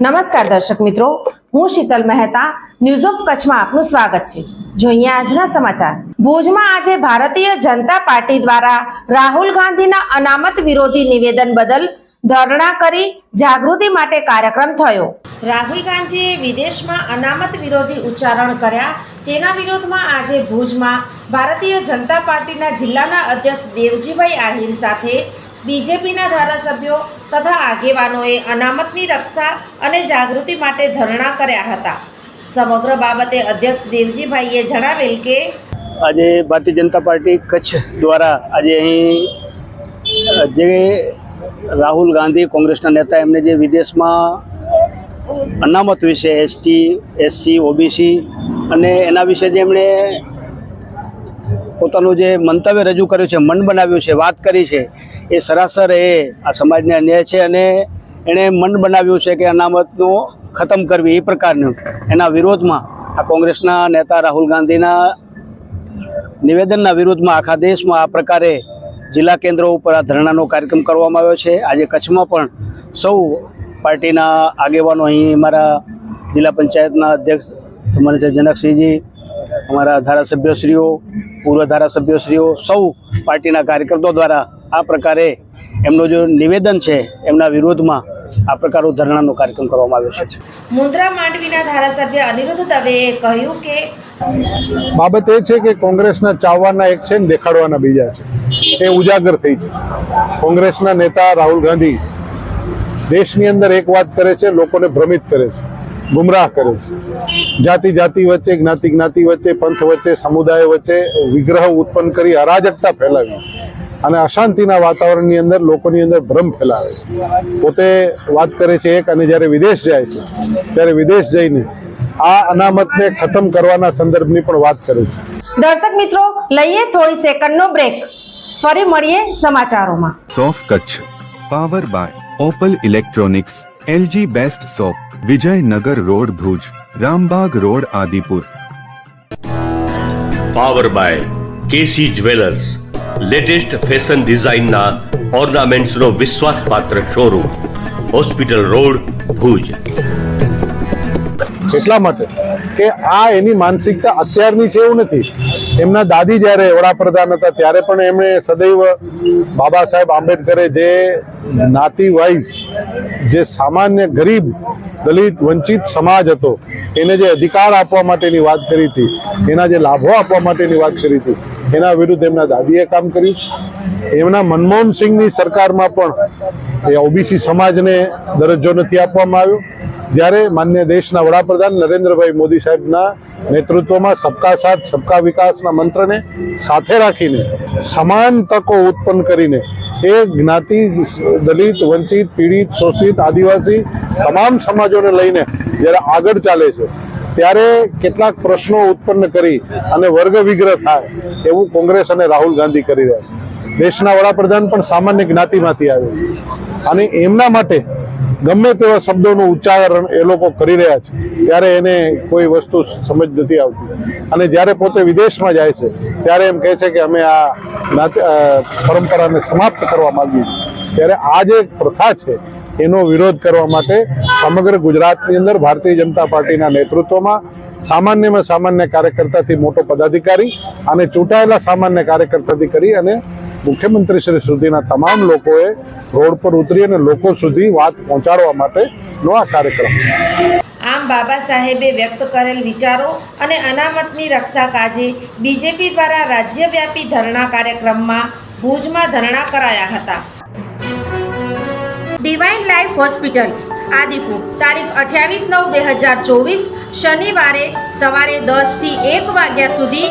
નમસ્કાર દર્શક મિત્રો, હું શીતલ મહેતા ન્યૂઝ ઓફ કચ્છમાં આપનું સ્વાગત છે. જોઈએ આજના સમાચાર, ભુજમાં આજે ભારતીય જનતા પાર્ટી દ્વારા રાહુલ ગાંધીના અનામત વિરોધી નિવેદન બદલ ધરણા કરી જાગૃતિ માટે કાર્યક્રમ થયો. રાહુલ ગાંધીએ વિદેશમાં અનામત વિરોધી ઉચ્ચારણ કર્યા. તેના વિરોધમાં આજે ભુજમાં ભારતીય જનતા પાર્ટીના જિલ્લાના અધ્યક્ષ દેવજીભાઈ આહિર સાથે બીજેપીના ધારાસભ્યો તથા આગેવાનોએ અનામતની રક્ષા અને જાગૃતિ માટે ધરણા કર્યા હતા. સમગ્ર બાબતે અધ્યક્ષ દેવજીભાઈએ જણાવેલ કે, આજે ભારતીય જનતા પાર્ટી કચ્છ દ્વારા આજે અહીં, જે રાહુલ ગાંધી કોંગ્રેસના નેતા, એમને જે વિદેશમાં અનામત વિશે એસટી, એસસી, ઓબીસી અને એના વિશે જે એમણે પોતાનું જે મંતવ્ય રજૂ કર્યું છે, મન બનાવ્યું છે, વાત કરી છે, એ સરાસર એ આ સમાજને અન્યાય છે અને એણે મન બનાવ્યું છે કે અનામતનો ખતમ કરવી એ પ્રકારનું. એના વિરોધમાં આ કોંગ્રેસના નેતા રાહુલ ગાંધીના નિવેદનના વિરોધમાં આખા દેશમાં આ પ્રકારે જિલ્લા કેન્દ્રો ઉપર આ ધરણાનો કાર્યક્રમ કરવામાં આવ્યો છે. આજે કચ્છમાં પણ સૌ પાર્ટીના આગેવાનો અહીં અમારા જિલ્લા પંચાયતના અધ્યક્ષ સમાન જનકસિંહજી અમારા ધારાસભ્યશ્રીઓ પૂર્વ ધારાસભ્યશ્રીઓ સૌ પાર્ટીના કાર્યકર્તાઓ દ્વારા આ પ્રકારે એમનું જે નિવેદન છે એમના વિરોધમાં આ પ્રકારનો ધરણાનો કાર્યક્રમ કરવામાં આવ્યો છે. મુન્દ્રા માંડવીના ધારાસભ્ય અનિરુદ્ધ દવેએ કહ્યું કે બાબત એ છે કે કોંગ્રેસના ચાવવાના એક છે ને દેખાડવાના બીજા છે. એ ઉજાગર થઈ છે. કોંગ્રેસના નેતા રાહુલ ગાંધી દેશની અંદર એક વાત કરે છે લોકોને ભ્રમિત કરે છે. ગુમરાહ કરે છે. જાતિ જાતિ વચ્ચે જ્ઞાતિ જ્ઞાતિ વચ્ચે પંથ વચ્ચે સમુદાય વચ્ચે વિગ્રહ ઉત્પન્ન કરી અરાજકતા ફેલાવી. અને અશાંતિના વાતાવરણની અંદર લોકોની અંદર ભ્રમ ફેલાવે છે. પોતે વાત કરે છે એક અને જ્યારે વિદેશ જાય છે ત્યારે વિદેશ જઈને આ અનામતને ખતમ કરવાના સંદર્ભની પણ વાત કરે છે. દર્શક મિત્રો લઈએ થોડી સેકન્ડનો બ્રેક ફરી મળીએ સમાચારોમાં. સોફ Kutch power by Opal electronics LG best shop Vijaynagar road Bhuj Rambaug road Adipur. Power by KC jewellers latest fashion ડિઝાઇનના ઓર્નામેન્ટ્સનો વિશ્વાસપાત્ર શોરૂમ હોસ્પિટલ રોડ ભુજ. એટલા માટે કે આ એની માનસિકતા અત્યારની છે એવું નથી. એમના દાદી જ્યારે વડાપ્રધાન હતા ત્યારે પણ એમણે સદૈવ બાબા સાહેબ આંબેડકરે જે નાતી વાઇઝ જે સામાન્ય ગરીબ દલિત વંચિત સમાજ હતો. એને જે અધિકાર આપવા માટેની વાત કરી હતી, એના જે લાભો આપવા માટેની વાત કરી હતી, એના વિરુદ્ધ એમના દાદીએ કામ કર્યું. એમના મનમોહન સિંહની સરકારમાં પણ એ ઓબીસી સમાજને દરજ્જો નથી આપવામાં આવ્યો. જ્યારે માન્ય દેશના વડાપ્રધાન નરેન્દ્રભાઈ મોદી સાહેબના નેતૃત્વમાં સબકા સાથ, સબકા વિકાસના મંત્રને સાથે રાખીને સમાન તકો ઉત્પન્ન કરીને એ જ્ઞાતિ, દલિત, વંચિત, પીડિત, શોષિત, આદિવાસી તમામ સમાજોને લઈને જ્યારે આગળ ચાલે છે, ત્યારે કેટલાક પ્રશ્નો ઉત્પન્ન કરી અને વર્ગ વિગ્રહ થાય એવું કોંગ્રેસ અને રાહુલ ગાંધી કરી રહ્યા છે. દેશના વડાપ્રધાન પણ સામાન્ય જ્ઞાતિમાંથી આવે છે. અને એમના માટે ગમે તેવા શબ્દોનું ઉચ્ચારણ એ લોકો કરી રહ્યા છે. ત્યારે એને કોઈ વસ્તુ સમજ નથી આવતી. અને જ્યારે પોતે વિદેશમાં જાય છે, ત્યારે એમ કહે છે કે અમે આ પરંપરાને સમાપ્ત કરવા માંગીએ છીએ. ત્યારે આ જે પ્રથા છે, એનો વિરોધ કરવા માટે સમગ્ર ગુજરાતની અંદર ભારતીય જનતા પાર્ટીના નેતૃત્વમાં સામાન્યમાં સામાન્ય કાર્યકર્તાથી મોટો પદાધિકારી અને ચૂંટાયેલા સામાન્ય કાર્યકર્તાથી કરી અને મુખ્યમંત્રી શ્રી સુધીના તમામ લોકોએ રોડ પર ઉતરી અને લોકો સુધી વાત પહોંચાડવા માટેનો આ કાર્યક્રમ. આમ બાબા સાહેબે વ્યક્ત કરેલ વિચારો અને અનામતની રક્ષા કાજે બીજેપી દ્વારા રાજ્યવ્યાપી ધરણા કાર્યક્રમમાં ભુજમાં ધરણા કરાયા હતા. ડિવાઇન લાઈફ હોસ્પિટલ આદિપુર, તારીખ અઠ્યાવીસ નવ બે હજાર ચોવીસ, શનિવારે સવારે દસથી એક વાગ્યા સુધી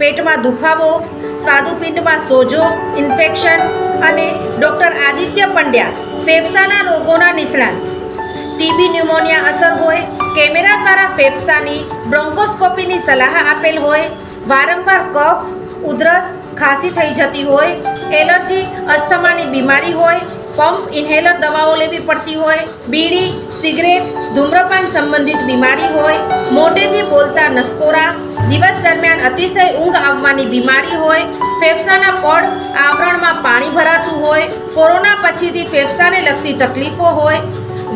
પેટમાં દુખાવો સ્વાદુપિંડમાં સોજો, ઇન્ફેક્શન અને ડૉક્ટર આદિત્ય પંડ્યા ફેફસાના રોગોના નિષ્ણાત. ટીબી ન્યુમોનિયા અસર હોય, કેમેરા દ્વારા ફેફસાની બ્રોન્કોસ્કોપીની સલાહ આપેલ હોય, વારંવાર કફ, ઉધરસ ખાંસી થઈ જતી હોય, એલર્જી, અસ્થમાની બીમારી હોય, પંપ ઇન્હેલર દવાઓ લેવી પડતી હોય, બીડી સિગરેટ, ધૂમ્રપાન સંબંધિત બીમારી હોય મોઢેથી બોલતા નસકોરા, દિવસ દરમિયાન અતિશય ઊંઘ આવવાની બીમારી હોય, ફેફસાના પડ, આવરણમાં પાણી ભરાતું હોય, કોરોના પછીથી ફેફસાને લગતી તકલીફો હોય,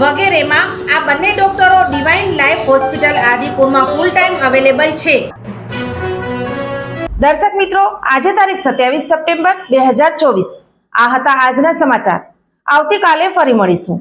વગેરેમાં આ બંને ડોક્ટરો ડિવાઇન લાઈફ હોસ્પિટલ આદિપુરમાં ફૂલ ટાઈમ અવેલેબલ છે. દર્શક મિત્રો, આજે તારીખ સત્યાવીસ સપ્ટેમ્બર બે હજાર ચોવીસ. આ હતા આજના સમાચાર. આવતીકાલે ફરી મળીશું.